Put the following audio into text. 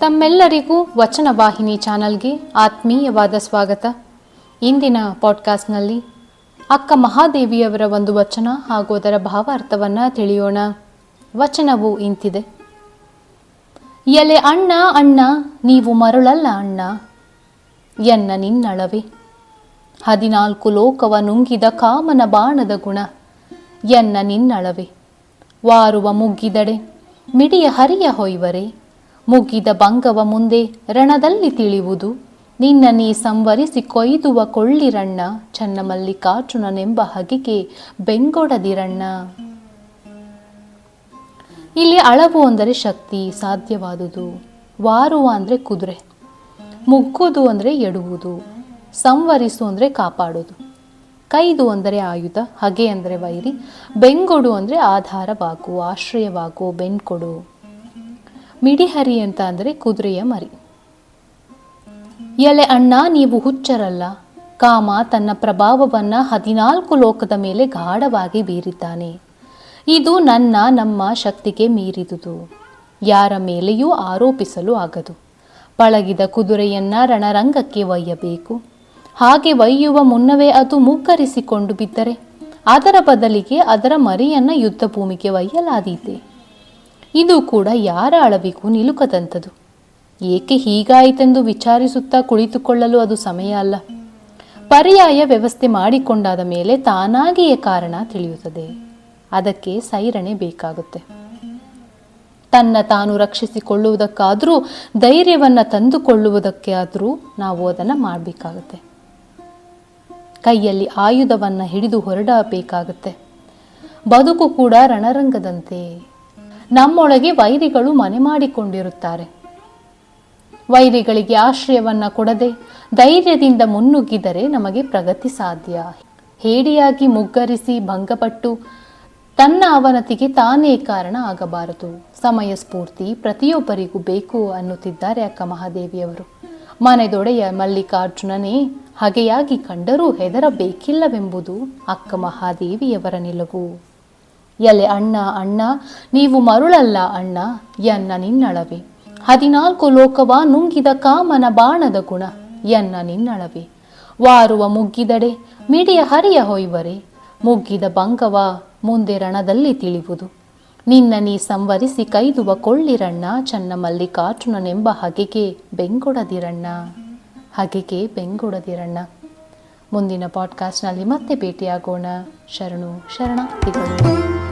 ತಮ್ಮೆಲ್ಲರಿಗೂ ವಚನ ವಾಹಿನಿ ಚಾನಲ್ಗೆ ಆತ್ಮೀಯವಾದ ಸ್ವಾಗತ. ಇಂದಿನ ಪಾಡ್ಕಾಸ್ಟ್ನಲ್ಲಿ ಅಕ್ಕ ಮಹಾದೇವಿಯವರ ಒಂದು ವಚನ ಹಾಗೂ ಅದರ ಭಾವಾರ್ಥವನ್ನು ತಿಳಿಯೋಣ. ವಚನವು ಇಂತಿದೆ. ಎಲೆ ಅಣ್ಣ ಅಣ್ಣ, ನೀವು ಮರುಳಲ್ಲ ಅಣ್ಣ, ಎನ್ನ ನಿನ್ನಳವೆ. ಹದಿನಾಲ್ಕು ಲೋಕವ ನುಂಗಿದ ಕಾಮನ ಬಾಣದ ಗುಣ, ಎನ್ನ ನಿನ್ನಳವೆ. ವಾರುವ ಮುಗ್ಗಿದಡೆ, ಮಿಡಿಯ ಹರಿಯ ಹೊಯ್ವರೆ. ಮುಗ್ಗಿದ ಬಂಗವ ಮುಂದೆ ರಣದಲ್ಲಿ ತಿಳಿಯುವುದು ನಿನ್ನ ನೀ ಸಂವರಿಸಿ ಕೊಯ್ದುವ ಕೊಳ್ಳಿರಣ್ಣ ಚನ್ನಮಲ್ಲಿಕಾರ್ಜುನನೆಂಬ ಹಗೆಗೆ ಬೆಂಗೊಡದಿರಣ್ಣ ಇಲ್ಲಿ ಅಳವು ಅಂದರೆ ಶಕ್ತಿ, ಸಾಧ್ಯವಾದುದು. ವಾರುವ ಅಂದರೆ ಕುದುರೆ. ಮುಗ್ಗುದು ಅಂದರೆ ಎಡುವುದು. ಸಂವರಿಸು ಅಂದರೆ ಕಾಪಾಡೋದು. ಕೈದು ಅಂದರೆ ಆಯುಧ, ಹಗೆ ಅಂದರೆ ವೈರಿ. ಬೆಂಗೊಡು ಅಂದರೆ ಆಧಾರವಾಗು, ಆಶ್ರಯವಾಗು ಬೆನ್ಕೊಡು ಮಿಡಿಹರಿ ಅಂತ ಅಂದರೆ ಕುದುರೆಯ ಮರಿ. ಎಲೆ ಅಣ್ಣ, ನೀವು ಹುಚ್ಚರಲ್ಲ. ಕಾಮ ತನ್ನ ಪ್ರಭಾವವನ್ನ ಹದಿನಾಲ್ಕು ಲೋಕದ ಮೇಲೆ ಗಾಢವಾಗಿ ಬೀರಿದ್ದಾನೆ. ಇದು ನನ್ನ, ನಮ್ಮ ಶಕ್ತಿಗೆ ಮೀರಿದುದು. ಯಾರ ಮೇಲೆಯೂ ಆರೋಪಿಸಲು ಆಗದು. ಪಳಗಿದ ಕುದುರೆಯನ್ನ ರಣರಂಗಕ್ಕೆ ಒಯ್ಯಬೇಕು. ಹಾಗೆ ಒಯ್ಯುವ ಮುನ್ನವೇ ಅದು ಮುಗ್ಗರಿಸಿಕೊಂಡು ಬಿದ್ದರೆ, ಅದರ ಬದಲಿಗೆ ಅದರ ಮರಿಯನ್ನ ಯುದ್ಧ ಭೂಮಿಗೆ ಒಯ್ಯಲಾದೀತೆ. ಇದು ಕೂಡ ಯಾರ ಅಳವಿಗೂ ನಿಲುಕದಂಥದು. ಏಕೆ ಹೀಗಾಯಿತೆಂದು ವಿಚಾರಿಸುತ್ತಾ ಕುಳಿತುಕೊಳ್ಳಲು ಅದು ಸಮಯ ಅಲ್ಲ. ಪರ್ಯಾಯ ವ್ಯವಸ್ಥೆ ಮಾಡಿಕೊಂಡಾದ ಮೇಲೆ ತಾನಾಗಿಯೇ ಕಾರಣ ತಿಳಿಯುತ್ತದೆ. ಅದಕ್ಕೆ ಸೈರಣೆ ಬೇಕಾಗುತ್ತೆ. ತನ್ನ ತಾನು ರಕ್ಷಿಸಿಕೊಳ್ಳುವುದಕ್ಕಾದರೂ, ಧೈರ್ಯವನ್ನು ತಂದುಕೊಳ್ಳುವುದಕ್ಕೆ ಆದರೂ ನಾವು ಅದನ್ನು ಮಾಡಬೇಕಾಗುತ್ತೆ. ಕೈಯಲ್ಲಿ ಆಯುಧವನ್ನು ಹಿಡಿದು ಹೊರಡಬೇಕಾಗುತ್ತೆ. ಬದುಕು ಕೂಡ ರಣರಂಗದಂತೆ. ನಮ್ಮೊಳಗೆ ವೈರಿಗಳು ಮನೆ ಮಾಡಿಕೊಂಡಿರುತ್ತಾರೆ. ವೈರಿಗಳಿಗೆ ಆಶ್ರಯವನ್ನ ಕೊಡದೆ ಧೈರ್ಯದಿಂದ ಮುನ್ನುಗ್ಗಿದರೆ ನಮಗೆ ಪ್ರಗತಿ ಸಾಧ್ಯ. ಹೇಡಿಯಾಗಿ ಮುಗ್ಗರಿಸಿ ಭಂಗಪಟ್ಟು ತನ್ನ ಅವನತಿಗೆ ತಾನೇ ಕಾರಣ ಆಗಬಾರದು. ಸಮಯ ಸ್ಫೂರ್ತಿ ಪ್ರತಿಯೊಬ್ಬರಿಗೂ ಬೇಕು ಅನ್ನುತ್ತಿದ್ದಾರೆ ಅಕ್ಕ ಮಹಾದೇವಿಯವರು. ಮನೆದೊಡೆಯ ಮಲ್ಲಿಕಾರ್ಜುನನೇ ಹಗೆಯಾಗಿ ಕಂಡರೂ ಹೆದರಬೇಕಿಲ್ಲವೆಂಬುದು ಅಕ್ಕ ಮಹಾದೇವಿಯವರ ನಿಲುವು. ಎಲೆ ಅಣ್ಣ ಅಣ್ಣ, ನೀವು ಮರುಳಲ್ಲ ಅಣ್ಣ, ಎನ್ನ ನಿನ್ನಳವೆ. ಹದಿನಾಲ್ಕು ಲೋಕವ ನುಂಗಿದ ಕಾಮನ ಬಾಣದ ಗುಣ, ಎನ್ನ ನಿನ್ನಳವೆ. ವಾರುವ ಮುಗ್ಗಿದಡೆ, ಮಿಡಿಯ ಹರಿಯ ಹೊಯ್ವರೆ. ಮುಗ್ಗಿದ ಬಂಗವ ಮುಂದೆ ರಣದಲ್ಲಿ ತಿಳಿವುದು. ನಿನ್ನ ನೀ ಸಂವರಿಸಿ ಕೈದುವ ಕೊಳ್ಳಿರಣ್ಣ, ಚನ್ನ ಮಲ್ಲಿಕಾರ್ಜುನನೆಂಬ ಹಗೆಗೆ ಬೆಂಗೊಡದಿರಣ್ಣ. ಹಗೆಗೆ ಬೆಂಗೊಡದಿರಣ್ಣ. ಮುಂದಿನ ಪಾಡ್ಕಾಸ್ಟ್ನಲ್ಲಿ ಮತ್ತೆ ಭೇಟಿಯಾಗೋಣ. ಶರಣು, ಶರಣಾರ್ಥಿಗಳು.